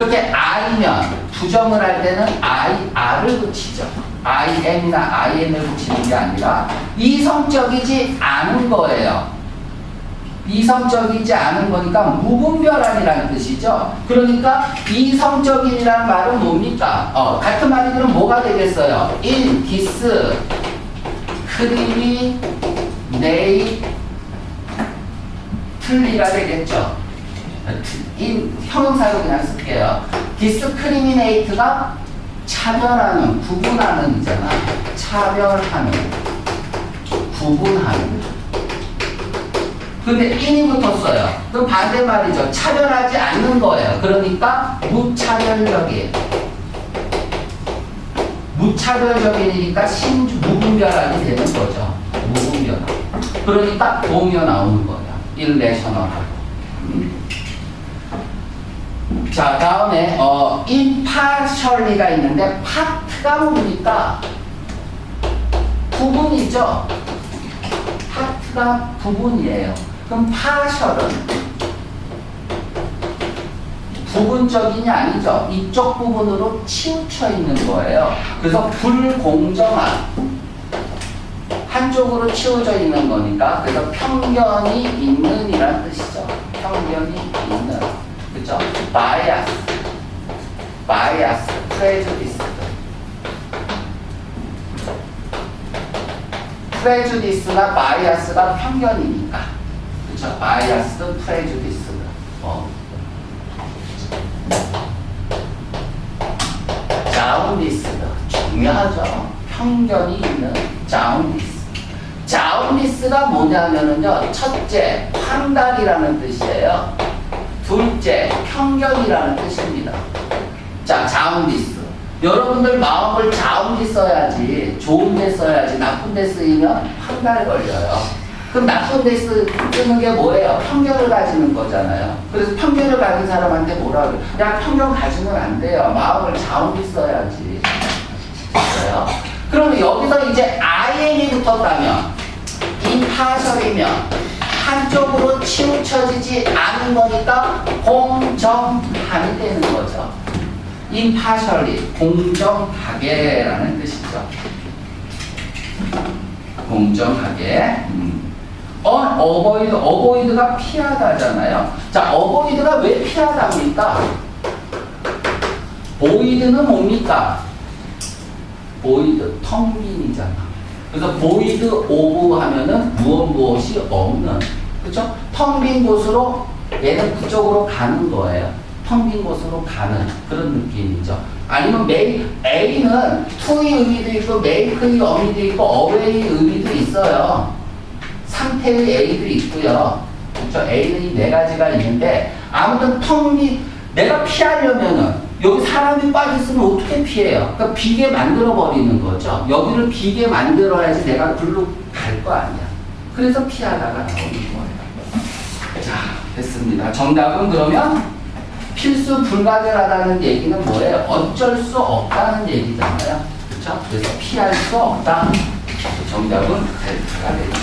이렇게 I면 부정을 할 때는 I, R을 붙이죠. IM이나 IN을 붙이는 게 아니라 이성적이지 않은 거예요. 이성적이지 않은 거니까 무분별한이라는 뜻이죠. 그러니까 이성적인이라는 말은 뭡니까? 어, 같은 말이 그럼 뭐가 되겠어요? in, this, 크림이, 네이, 틀리가 되겠죠. 이 형용사로 그냥 쓸게요. 디스크리미네이트가 차별하는, 구분하는 이잖아. 차별하는, 구분하는. 근데 in이 붙었어요. 그럼 반대말이죠. 차별하지 않는 거예요. 그러니까 무차별적인. 무차별적인이니까 신주, 무분별하게 되는 거죠. 무분별한. 그러니까 동요 나오는 거예요. 일레셔널하고. 음. 자, 다음에 어 impartially가 있는데 파트가 뭡니까? 부분이죠. 파트가 부분이에요. 그럼 partial은 부분적인이 아니죠. 이쪽 부분으로 치우쳐 있는 거예요. 그래서 불공정한 한쪽으로 치워져 있는 거니까 그래서 편견이 있는 이란 뜻이죠. 편견이 있는. 그죠? bias, bias, prejudice. prejudice나 bias가 편견이니까. 그죠? bias, prejudice. 어. 자운디스도 중요하죠. 편견이 있는 자운디스. 자운디스가 뭐냐면은요, 첫째, 황달이라는 뜻이에요. 둘째, 편견이라는 뜻입니다. 자, 자운디스. 여러분들 마음을 자운디 써야지, 좋은 데 써야지, 나쁜 데 쓰이면 황달 걸려요. 그럼 나쁜 데 쓰, 쓰는 게 뭐예요? 편견을 가지는 거잖아요. 그래서 편견을 가진 사람한테 뭐라 그래? 야, 편견 가지면 안 돼요. 마음을 자운디 써야지. 됐어요? 그러면 여기서 이제 IN이 붙었다면, 임파설이면, 한쪽으로 치우쳐지지 않은 거니까 공정함이 되는 거죠. impartially, 공정하게라는 뜻이죠. 공정하게. 음. on avoid, avoid가 피하다잖아요. 자, avoid가 왜 피하답니까? void는 뭡니까? void, 텅 빈이잖아. 그래서 void of 하면은 무엇 무엇이 없는. 그쵸? 텅 빈 곳으로 얘는 그쪽으로 가는 거예요. 텅 빈 곳으로 가는 그런 느낌이죠. 아니면 make, A는 to의 의미도 있고 make의 의미도 있고 away의 의미도 있어요. 상태의 A도 있고요. 그렇죠? A는 이 네 가지가 있는데 아무튼 텅이 내가 피하려면은 여기 사람이 빠졌으면 어떻게 피해요? 그러니까 비게 만들어 버리는 거죠. 여기를 비게 만들어야지 내가 글로 갈 거 아니야. 그래서 피하다가 나오는 거예요. 자, 됐습니다. 정답은 그러면 필수 불가결하다는 얘기는 뭐예요? 어쩔 수 없다는 얘기잖아요. 그렇죠? 그래서 피할 수 없다. 정답은 델타가 됩니다.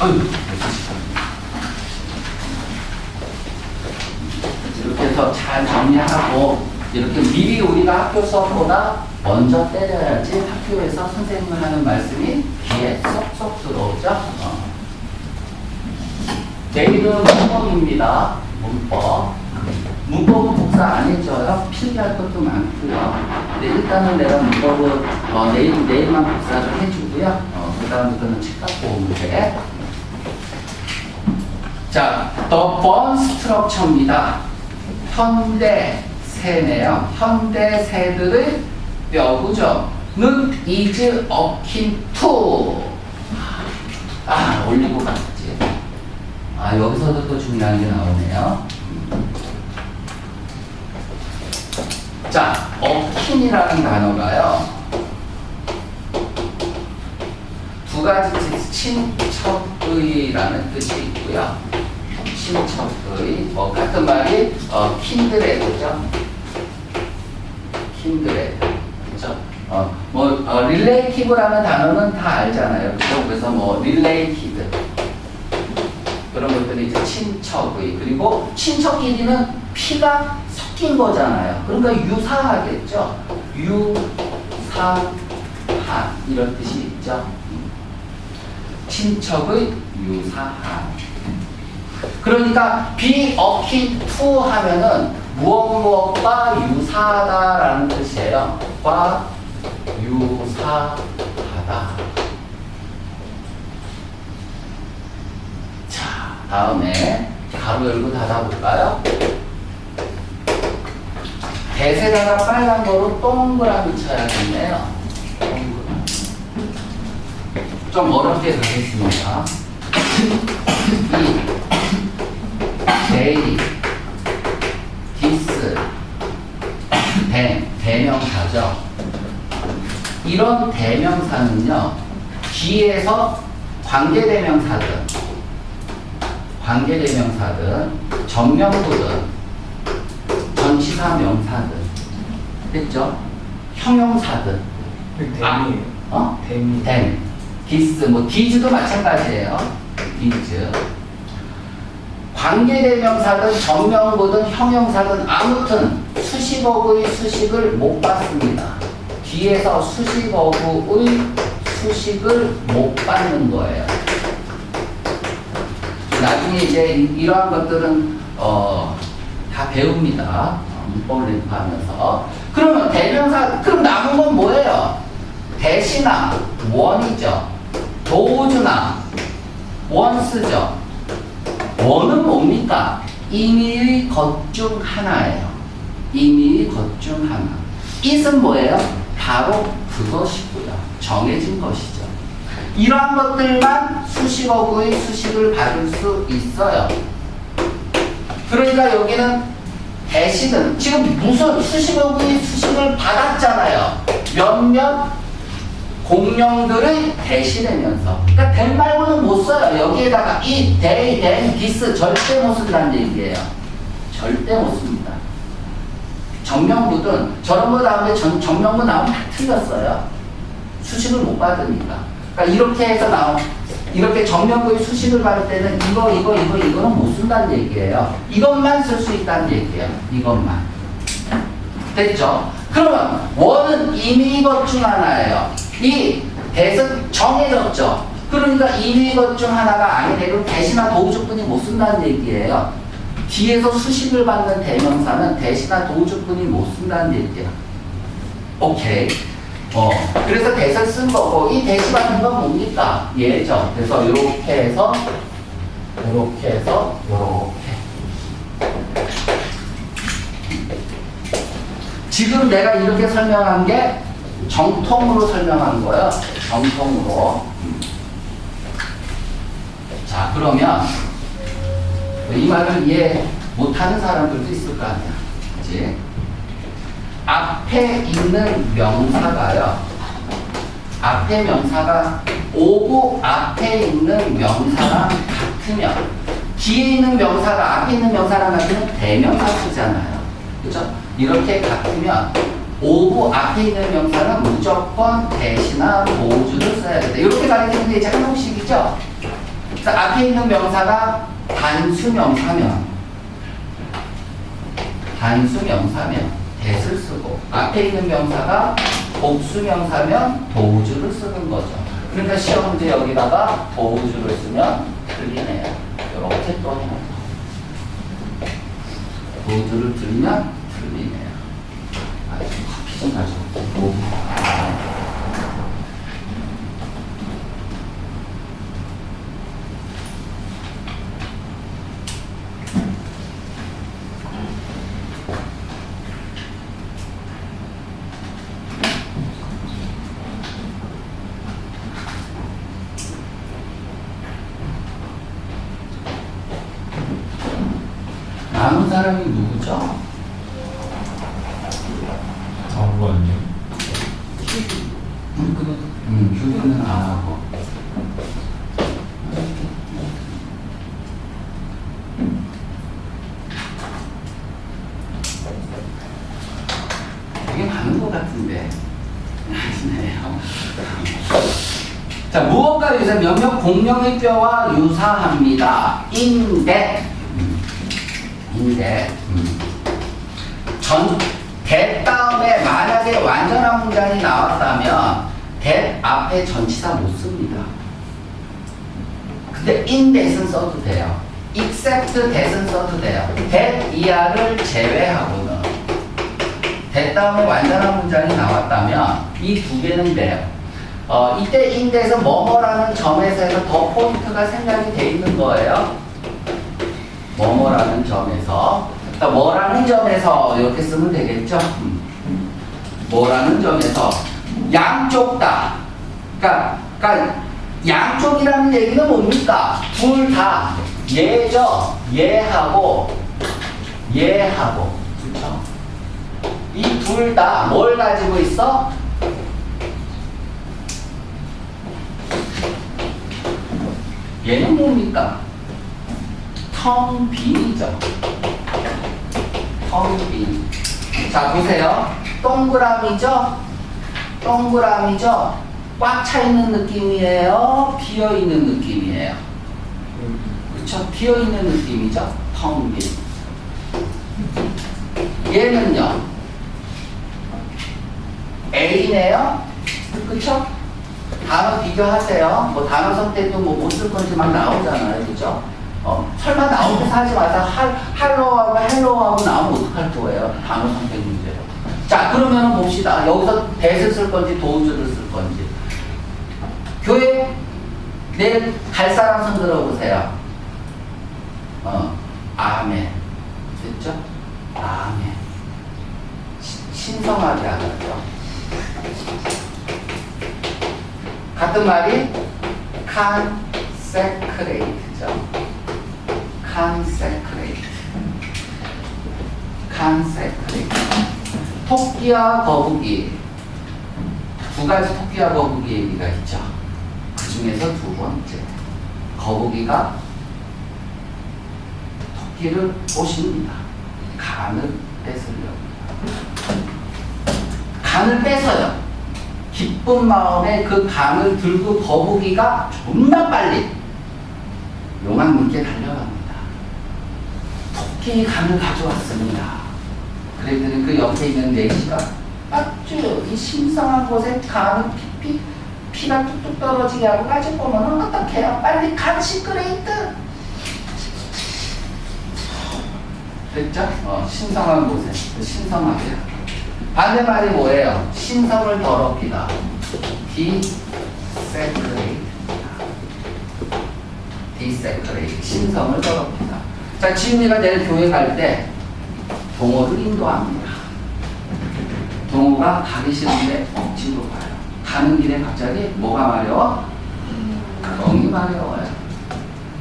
아유, 해서 잘 정리하고 이렇게 미리 우리가 학교 수업보다 먼저 때려야지 학교에서 선생님을 하는 말씀이 귀에 쏙쏙 들어오죠. 어. 내일은 문법입니다. 문법. 문법은 복사 안 해줘요. 필기할 것도 많고요. 근데 일단은 내가 문법은 어, 내일, 내일만 복사를 해주고요. 어, 그 다음부터는 책 갖고 오면 돼. 자, The Bone Structure입니다. 현대 새네요. 현대 새들의 뼈 구조는 is akin to. 아, 올리고 갔지. 아, 여기서도 또 중요한 게 나오네요. 자, akin이라는 단어가요. 두 가지 뜻, 친척의라는 뜻이 있고요. 친척의, 뭐, 같은 말이, 어, 킨드레드죠. 킨드레드. 그죠? 어, 뭐, 어, relative라는 단어는 다 알잖아요. 그죠? 그래서 뭐, related. 그런 것들이 이제 친척의 그리고 친척끼리는 피가 섞인 거잖아요. 그러니까 유사하겠죠. 유사한 이런 뜻이 있죠. 친척의 유사한. 그러니까 be akin to 하면은 무엇 무엇과 유사하다라는 뜻이에요. 과 유사하다. 자, 다음에 가로 열고 닫아볼까요? 대세다가 빨간 거로 동그라미 쳐야겠네요. 동그라미. 좀 어렵게 가겠습니다. 이런 대명사는요 뒤에서 관계대명사든 관계대명사든 전명구든 전치사 명사든 됐죠? 형용사든 댐이에요. 어? 댐이. 댐, 디스, 뭐 디즈도 마찬가지예요. 디즈. 관계대명사든 전명구든 형용사든 아무튼 수식어구의 수식을 못 받습니다. 뒤에서 수식어구의 수식을 못 받는 거예요. 나중에 이제 이- 이러한 것들은 어, 다 배웁니다. 어, 문법 랭크하면서. 그러면 대명사 그럼 남은 건 뭐예요? 대시나 원이죠. 도주나 원스죠. 원은 뭡니까? 임의의 것 중 하나예요. 임의의 것 중 하나. it은 뭐예요? 바로 그것이고요. 정해진 것이죠. 이러한 것들만 수식어구의 수식을 받을 수 있어요. 그러니까 여기는 대신은 지금 무슨 수식어구의 수식을 받았잖아요. 몇몇 공룡들의 대신이면서 그러니까 된 말고는 못 써요. 여기에다가 이, they, 절대 못 쓴다는 얘기예요. 절대 못 씁니다. 정명구든 저런 거 다음에 전, 정명구 나오면 다 틀렸어요. 수식을 못 받으니까. 그러니까 이렇게 해서 나오 이렇게 정명구의 수식을 받을 때는 이거 이거 이거 이거는 못 쓴다는 얘기예요. 이것만 쓸 수 있다는 얘기예요. 이것만. 됐죠? 그러면 원은 이미 이것 중 하나예요. 이 대은 정해졌죠. 그러니까 이미 이것 중 하나가 아니네. 그럼 대신나 도우주뿐이 못 쓴다는 얘기예요. 뒤에서 수식을 받는 대명사는 대신나 도우주뿐이 못 쓴다는 얘기야. 오케이. 어, 그래서 대사 쓴 거고, 이 대시 받는 건 뭡니까? 얘죠. 그래서 이렇게 해서, 이렇게 해서, 이렇게. 지금 내가 이렇게 설명한 게 정통으로 설명한 거예요. 정통으로. 자, 그러면 이 말을 이해 못하는 사람들도 있을 거 아니야. 그치? 앞에 있는 명사가요. 앞에 명사가 오고 앞에 있는 명사랑 같으면 뒤에 있는 명사가 앞에 있는 명사랑 같으면 대명사 쓰잖아요. 그죠? 이렇게 같으면 오고 앞에 있는 명사는 무조건 대시나 보주를 써야 된다. 이렇게 가르치는 게 이제 한국식이죠? 앞에 있는 명사가 단수명사면 단수명사면 대를 쓰고 앞에 있는 명사가 복수명사면 도우주를 쓰는 거죠. 그러니까 시험 문제 여기다가 도우주를 쓰면 틀리네요. 이렇게 또 해요. 도우주를 들면 틀리네요. 아, 커피 좀 가져올게요. 남은 사람이 누구죠? 정권이요. 그, 음, 교수는 안 하고. 되게 많은 것 같은데. 아니네요. 자, 무언가 유사 몇몇 공룡의 뼈와 유사합니다. 인데, 음, 인데, 음. 전, that 다음에 만약에 완전한 문장이 나왔다면 that 앞에 전치사 못 씁니다. 근데 in that은 써도 돼요. except that은 써도 돼요. that 이하를 제외하고 는 that 다음에 완전한 문장이 나왔다면 이 두 개는 돼요. 어, 이때 that은 뭐뭐라는 점에서 더 포인트가 생략이 돼 있는 거예요. 뭐뭐라는 점에서 그러니까 뭐라는 점에서 이렇게 쓰면 되겠죠. 음. 뭐라는 점에서 양쪽 다. 그러니까, 그러니까 양쪽이라는 얘기는 뭡니까? 둘 다. 얘죠. 얘하고 얘하고. 이 둘 다 뭘 가지고 있어? 얘는 뭡니까? 텅 빈이죠. 텅 빈. 자, 보세요. 동그라미죠? 동그라미죠? 꽉 차 있는 느낌이에요? 비어 있는 느낌이에요? 그렇죠? 비어 있는 느낌이죠? 텅 빈. 얘는요? A네요? 그쵸? 단어 비교하세요. 뭐 단어 선택도 뭐 못 쓸 건지 막 나오잖아요. 그죠? 어, 설마 나오면서 하지 마세요. 할, 할로하고 헬로하고 나오면 어떡할 거예요? 단어 선택 문제로. 자, 그러면 봅시다. 여기서 대를 쓸 건지 도우주를 쓸 건지. 교회 내일 갈 사람 손 들어보세요. 어, 아멘. 됐죠? 아멘. 시- 신성하게 하죠. 같은 말이 consecrate죠. consecrate. consecrate. 토끼와 거북이. 두 가지 토끼와 거북이 얘기가 있죠. 그 중에서 두 번째. 거북이가 토끼를 꼬십니다. 간을 뺏으려고. 간을 뺏어요. 기쁜 마음에 그 간을 들고 거북이가 존나 빨리 용왕님께 달려갑니다. 토끼 간을 가져왔습니다. 그랬더니 그 옆에 있는 내시가 아주 이 신성한 곳에 간을 피피 피가 뚝뚝 떨어지게 하고 까지 보면 어떡해요? 빨리 간식 그레이트 됐죠? 어, 신성한 곳에 신성하게 반대말이 뭐예요? 신성을 더럽히다. desecrate. desecrate. 신성을 더럽히다. 자, 지은이가 내일 교회 갈 때 동호를 인도합니다. 동호가 가기 싫은데 억지로 가요. 가는 길에 갑자기 뭐가 마려워? 엉이 마려워요.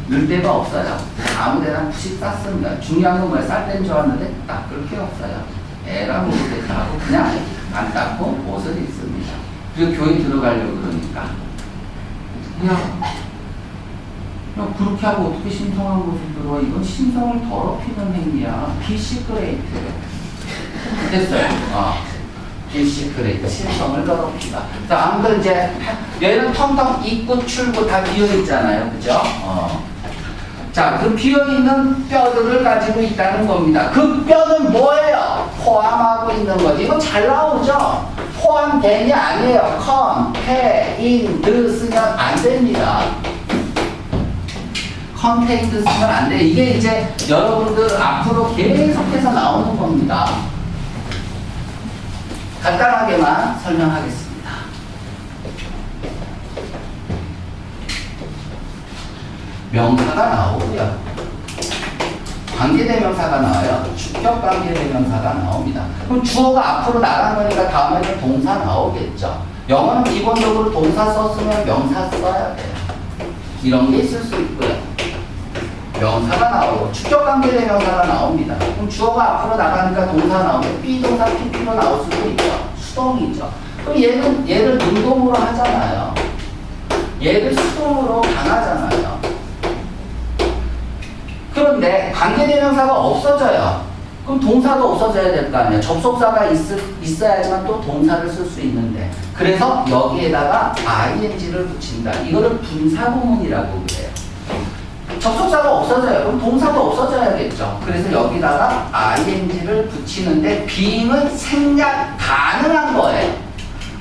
늘 데가 없어요. 아무 데나 푸식 쌌습니다. 중요한 건 뭐야? 쌀 때는 좋았는데 닦을 게 없어요. 애가 모르겠다 하고 그냥 안 닦고 옷을 입습니다. 그리고 교회 들어가려고 그러니까. 야, 야, 그렇게 하고 어떻게 신성한 곳에 들어와? 이건 신성을 더럽히는 행위야. 비시크레이트. 됐어요. 어. 비시크레이트. 신성을 더럽히다. 자, 아무튼 이제, 얘는 텅텅 입구, 출구 다 비어있잖아요. 그죠? 어. 자, 그 비어있는 뼈들을 가지고 있다는 겁니다. 그 뼈는 뭐예요? 포함하고 있는 거지. 이거 잘 나오죠? 포함되냐? 아니에요. 드 쓰면 안 됩니다. 컨테인드 쓰면 안 돼. 이게 이제 여러분들 앞으로 계속해서 나오는 겁니다. 간단하게만 설명하겠습니다. 명사가 나오고요. 관계대명사가 나와요. 주격 관계대명사가 나옵니다. 그럼 주어가 앞으로 나간 거니까 다음에는 동사 나오겠죠. 영어는 기본적으로 동사 썼으면 명사 써야 돼요. 이런 게 있을 수 있고요. 명사가 나오고 주격 관계대명사가 나옵니다. 그럼 주어가 앞으로 나가니까 동사 나오면 비동사 PP로 나올 수도 있죠. 수동이죠. 그럼 얘는 얘를 능동으로 하잖아요. 얘를 수동으로 강하잖아요. 그런데 관계대명사가 없어져요. 그럼 동사도 없어져야 될 거 아니에요. 접속사가 있, 있어야지만 또 동사를 쓸 수 있는데. 그래서 여기에다가 ing를 붙인다. 이거를 분사구문이라고 그래요. 접속사가 없어져요. 그럼 동사도 없어져야겠죠. 그래서 여기다가 ing를 붙이는데 being은 생략 가능한 거예요.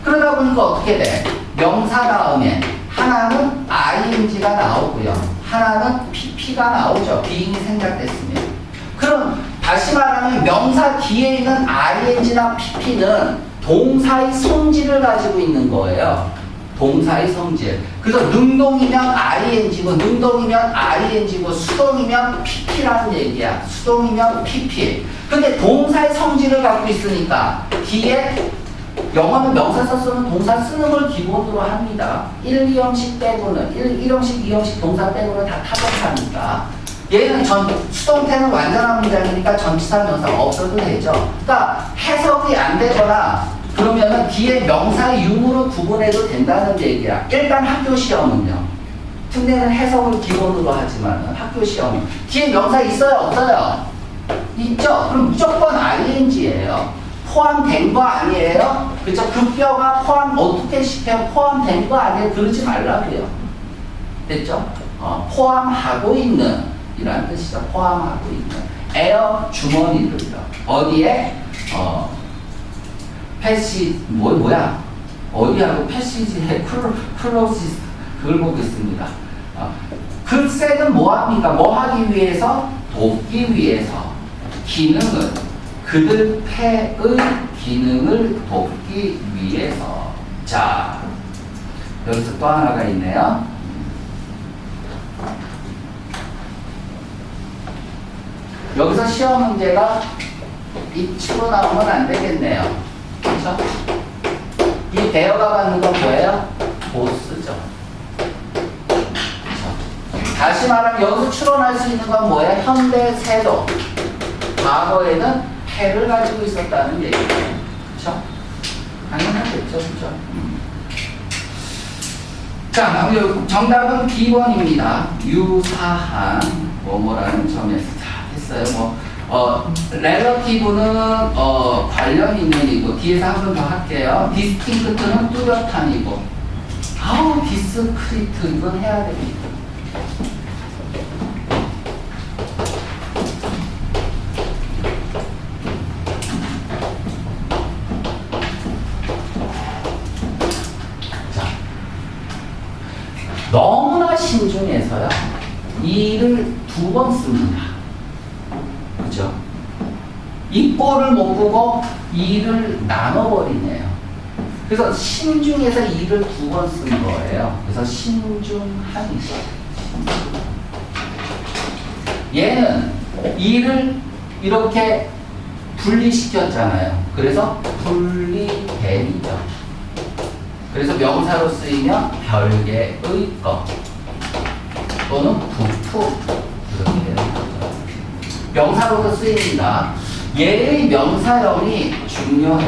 그러다 보니까 어떻게 돼? 명사 다음에 하나는 ing가 나오고요. 하나는 pp가 나오죠. being이 생략됐으면. 그럼 다시 말하면 명사 뒤에 있는 ing나 pp는 동사의 성질을 가지고 있는 거예요. 동사의 성질. 그래서 능동이면 ing고 능동이면 ing고 수동이면 pp라는 얘기야. 수동이면 pp. 근데 동사의 성질을 갖고 있으니까 뒤에 영어는 명사 썼으면 동사 쓰는 걸 기본으로 합니다. 1, 2형식 빼고는 1, 1형식, 2형식 동사 빼고는 다 타격하니까 얘는 전 수동태는 완전한 문장이니까 전치사 명사 없어도 되죠. 그러니까 해석이 안 되거나 그러면은 뒤에 명사의 유무를 구분해도 된다는 얘기야. 일단 학교 시험은요. 특례는 해석을 기본으로 하지만 학교 시험은 뒤에 명사 있어요 없어요? 있죠. 그럼 무조건 ing예요. 포함된 거 아니에요? 그죠? 그 뼈가 포함 어떻게 시켜 포함된 거 아니에요? 그러지 말라고요. 됐죠? 어, 포함하고 있는 이라는 뜻이죠. 포함하고 있는 에어 주머니들요. 어디에 어 패시 뭐 뭐야? 어디하고 패시지에 클로 클로시스 그걸 보겠습니다. 어, 그 셋은 뭐 합니까? 뭐 하기 위해서 돕기 위해서 기능을 그들 폐의 기능을 돕기 위해서 자 여기서 또 하나가 있네요. 여기서 시험 문제가 입치로 나오면 안 되겠네요. 그렇죠? 이 대어가 받는 건 뭐예요? 보스죠. 다시 말하면 여기서 추론할 수 있는 건 뭐예요? 현대 세도. 과거에는 패를 가지고 있었다는 얘기예요. 그렇죠? 당연하겠죠, 그렇죠? 음. 자, 정답은 B번입니다. 유사한 뭐뭐라는 점에서 다 했어요. 뭐 어, 렐러티브는 어, 관련 있는 이고 뒤에서 한 번 더 할게요. 디스팅크트는 뚜렷한 이고 아우 디스크리트 이건 해야 됩니다. 자, 너무나 신중해서요. 이를 두 번 씁니다. 그죠? 이 꼴을 못 보고 이를 나눠버리네요. 그래서 신중해서 이를 두 번 쓴 거예요. 그래서 신중한이죠. 얘는 이를 이렇게 분리시켰잖아요. 그래서 분리됨이죠. 그래서 명사로 쓰이면 별개의 것 또는 부품 이렇게. 명사로도 쓰입니다. 얘의 명사형이 중요해요.